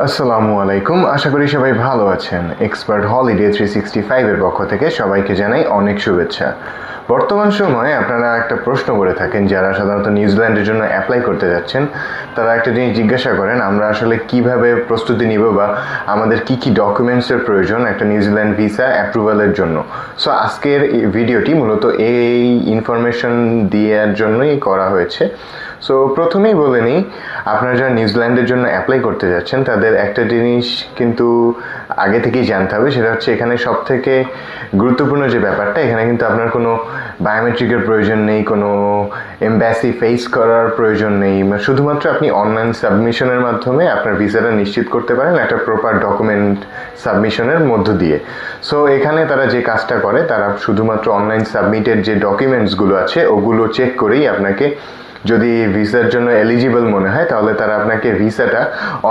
আসসালামু আলাইকুম। আশা করি সবাই ভালো আছেন। এক্সপার্ট হলিডে থ্রি সিক্সটি ফাইভের পক্ষ থেকে সবাইকে জানাই অনেক শুভেচ্ছা। বর্তমান সময়ে আপনারা একটা প্রশ্ন করে থাকেন, যারা সাধারণত নিউজিল্যান্ডের জন্য অ্যাপ্লাই করতে যাচ্ছেন, তারা একটা জিনিস জিজ্ঞাসা করেন, আমরা আসলে কীভাবে প্রস্তুতি নিব বা আমাদের কি কি ডকুমেন্টসের প্রয়োজন একটা নিউজিল্যান্ড ভিসা অ্যাপ্রুভালের জন্য। সো আজকের ভিডিওটি মূলত এই ইনফরমেশন দেওয়ার জন্যই করা হয়েছে। সো প্রথমেই বলে নিই, আপনারা যারা নিউজিল্যান্ডের জন্য অ্যাপ্লাই করতে যাচ্ছেন, তাদের একটা জিনিস কিন্তু আগে থেকেই জানতে হবে, সেটা হচ্ছে এখানে সব থেকে গুরুত্বপূর্ণ যে ব্যাপারটা, এখানে কিন্তু আপনার কোনো বায়োমেট্রিকের প্রয়োজন নেই, কোনো এম্বাসি ফেস করার প্রয়োজন নেই শুধুমাত্র আপনি অনলাইন সাবমিশনের মাধ্যমে আপনার ভিসাটা নিশ্চিত করতে পারেন একটা প্রপার ডকুমেন্ট সাবমিশনের মধ্য দিয়ে। সো এখানে তারা যে কাজটা করে, তারা শুধুমাত্র অনলাইন সাবমিটেড যে ডকুমেন্টসগুলো আছে, ওগুলো চেক করেই আপনাকে যদি ভিসার জন্য এলিজিবল মনে হয়, তাহলে তারা আপনাকে ভিসাটা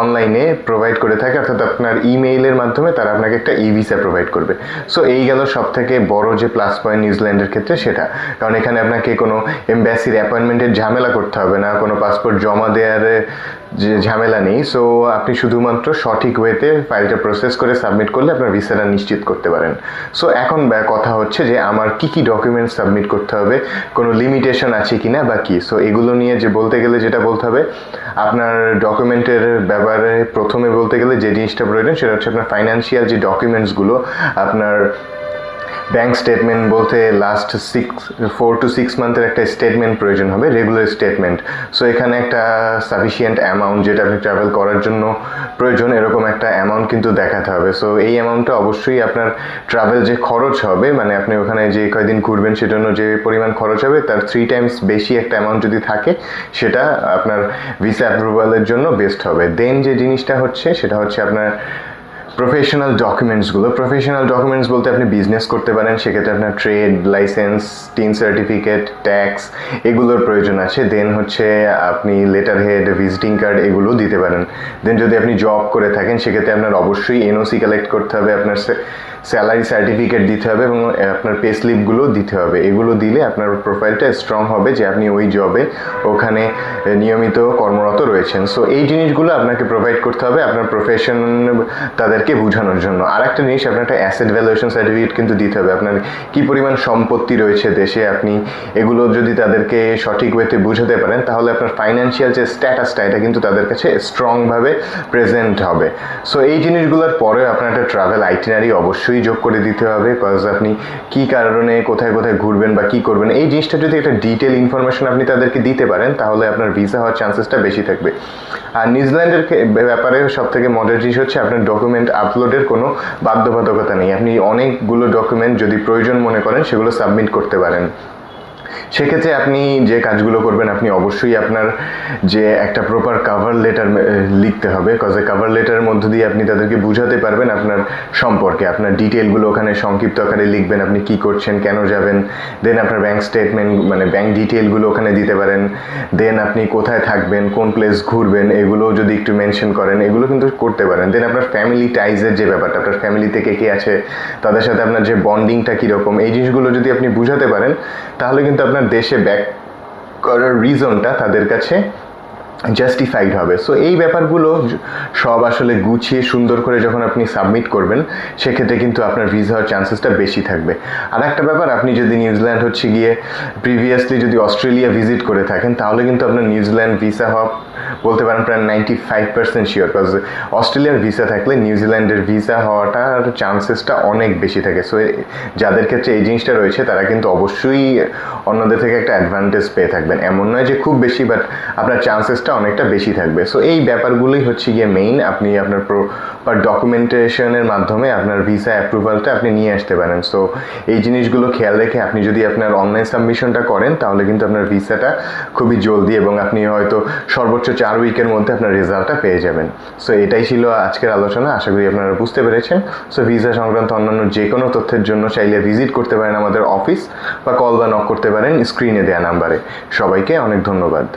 অনলাইনে প্রোভাইড করে থাকে, অর্থাৎ আপনার ইমেইলের মাধ্যমে তারা আপনাকে একটা ই ভিসা প্রোভাইড করবে। সো এই গেল সব থেকে বড় যে প্লাস পয়েন্ট নিউজিল্যান্ডের ক্ষেত্রে সেটা। কারণ এখানে আপনাকে কোনো এম্বাসির অ্যাপয়েন্টমেন্টের ঝামেলা করতে হবে না, কোনো পাসপোর্ট জমা দেওয়ার যে ঝামেলা নেই সো আপনি শুধুমাত্র সঠিক ওয়েতে ফাইলটা প্রসেস করে সাবমিট করলে আপনার ভিসাটা নিশ্চিত করতে পারেন। সো এখন কথা হচ্ছে যে আমার কি কি ডকুমেন্টস সাবমিট করতে হবে, কোনো লিমিটেশন আছে কি না বা কি? সো এগুলো নিয়ে যে বলতে গেলে যেটা বলতে হবে, আপনার ডকুমেন্টের ব্যাপারে প্রথমে বলতে গেলে যে জিনিসটা প্রয়োজন সেটা হচ্ছে আপনার ফাইন্যান্সিয়াল যে ডকুমেন্টসগুলো আপনার ব্যাংক স্টেটমেন্ট বলতে last six four two six মান্থের একটা স্টেটমেন্ট প্রয়োজন হবে রেগুলার স্টেটমেন্ট সো এখানে একটা সাফিসিয়েন্ট অ্যামাউন্ট যেটা আপনি ট্রাভেল করার জন্য প্রয়োজন, এরকম একটা অ্যামাউন্ট কিন্তু দেখাতে হবে। সো এই অ্যামাউন্টটা অবশ্যই আপনার ট্রাভেল যে খরচ হবে মানে আপনি ওখানে যে কয়দিন ঘুরবেন সেজন্য যে পরিমাণ খরচ হবে, তার থ্রি টাইমস বেশি একটা অ্যামাউন্ট যদি থাকে, সেটা আপনার ভিসা অ্যাপ্রুভালের জন্য বেস্ট হবে। দেন যে জিনিসটা হচ্ছে, সেটা হচ্ছে আপনার প্রফেশনাল ডকুমেন্টসগুলো প্রফেশনাল ডকুমেন্টস বলতে আপনি বিজনেস করতে পারেন, সেক্ষেত্রে আপনার trade licence TIN certificate tax এগুলোর প্রয়োজন আছে। দেন হচ্ছে আপনি লেটার হেড ভিজিটিং কার্ড এগুলো দিতে পারেন। দেন যদি আপনি জব করে থাকেন, সেক্ষেত্রে আপনার অবশ্যই এনওসি কালেক্ট করতে হবে, আপনার স্যালারি সার্টিফিকেট দিতে হবে এবং আপনার পে স্লিপগুলো দিতে হবে। এগুলো দিলে আপনার প্রোফাইলটা স্ট্রং হবে যে আপনি ওই জবে ওখানে নিয়মিত কর্মরত রয়েছেন। সো এই জিনিসগুলো আপনাকে প্রোভাইড করতে হবে আপনার প্রফেশন তাদেরকে বোঝানোর জন্য। আর একটা জিনিস আপনার একটা অ্যাসেট ভ্যালুয়েশন সার্টিফিকেট কিন্তু দিতে হবে। আপনার কী পরিমাণ সম্পত্তি রয়েছে দেশে, আপনি এগুলো যদি তাদেরকে সঠিক ওয়েতে বুঝাতে পারেন, তাহলে আপনার ফাইন্যান্সিয়াল যে স্ট্যাটাসটা এটা কিন্তু তাদের কাছে স্ট্রংভাবে প্রেজেন্ট হবে। সো এই জিনিসগুলোর পরেও আপনার একটা ট্রাভেল আইটিনারি অবশ্যই যোগ করে দিতে হবে কজ আপনি কি কারণে কোথায় কোথায় ঘুরবেন বা কি করবেন, এই জিনিসটা যদি একটা ডিটেল ইনফরমেশন আপনি তাদেরকে দিতে পারেন, তাহলে আপনার ভিসা হওয়ার চান্সেসটা বেশি থাকবে। আর নিউজিল্যান্ডের ব্যাপারে সব থেকে মজার জিনিস হচ্ছে আপনার ডকুমেন্ট আপলোডের কোনো বাধ্যবাধকতা নেই। আপনি অনেকগুলো ডকুমেন্ট যদি প্রয়োজন মনে করেন, সেগুলো সাবমিট করতে পারেন। সেক্ষেত্রে আপনি যে কাজগুলো করবেন, আপনি অবশ্যই আপনার যে একটা প্রপার কাভার লেটার লিখতে হবে। কজ এ কাভার লেটারের মধ্য দিয়ে আপনি তাদেরকে বুঝাতে পারবেন আপনার সম্পর্কে। আপনার ডিটেলগুলো ওখানে সংক্ষিপ্ত আকারে লিখবেন, আপনি কি করছেন, কেন যাবেন। দেন আপনার ব্যাংক স্টেটমেন্ট মানে ব্যাংক ডিটেলগুলো ওখানে দিতে পারেন। দেন আপনি কোথায় থাকবেন, কোন প্লেস ঘুরবেন এগুলো যদি একটু মেনশন করেন, এগুলো কিন্তু করতে পারেন। দেন আপনার ফ্যামিলি টাইজের যে ব্যাপারটা, আপনার ফ্যামিলি থেকে কে আছে, তাদের সাথে আপনার যে বন্ডিংটা কীরকম, এই জিনিসগুলো যদি আপনি বুঝাতে পারেন, তাহলে কিন্তু আপনার দেশে ব্যাক করার রিজনটা তাদের কাছে জাস্টিফাইড হবে। সো এই ব্যাপারগুলো সব আসলে গুছিয়ে সুন্দর করে যখন আপনি সাবমিট করবেন, সেক্ষেত্রে কিন্তু আপনার ভিসা হওয়ার চান্সেসটা বেশি থাকবে। আর একটা ব্যাপার, আপনি যদি নিউজিল্যান্ড হচ্ছে গিয়ে প্রিভিয়াসলি যদি অস্ট্রেলিয়া ভিজিট করে থাকেন, তাহলে কিন্তু আপনার নিউজিল্যান্ড ভিসা হওয়া বলতে পারেন প্রায় ninety five percent sure because অস্ট্রেলিয়ার ভিসা থাকলে নিউজিল্যান্ডের ভিসা হওয়াটার চান্সেসটা অনেক বেশি থাকে। সো যাদের ক্ষেত্রে এই জিনিসটা রয়েছে, তারা কিন্তু অবশ্যই অন্যদের থেকে একটা অ্যাডভান্টেজ পেয়ে থাকবেন। এমন নয় যে খুব বেশি বাট আপনার চান্সেসটা অনেকটা বেশি থাকবে। সো এই ব্যাপারগুলোই হচ্ছে গিয়ে মেইন আপনি আপনার প্রপার ডকুমেন্টেশনের মাধ্যমে আপনার ভিসা অ্যাপ্রুভালটা আপনি নিয়ে আসতে পারেন। সো এই জিনিসগুলো খেয়াল রেখে আপনি যদি আপনার অনলাইন সাবমিশনটা করেন, তাহলে কিন্তু আপনার ভিসাটা খুবই জলদি এবং আপনি হয়তো সর্বোচ্চ চার উইকের মধ্যে আপনার রেজাল্টটা পেয়ে যাবেন। সো এটাই ছিল আজকের আলোচনা। আশা করি আপনারা বুঝতে পেরেছেন। সো ভিসা সংক্রান্ত অন্যান্য যে কোনো তথ্যের জন্য চাইলে ভিজিট করতে পারেন আমাদের অফিস বা কল বা নক করতে পারেন স্ক্রিনে দেওয়া নাম্বারে। সবাইকে অনেক ধন্যবাদ।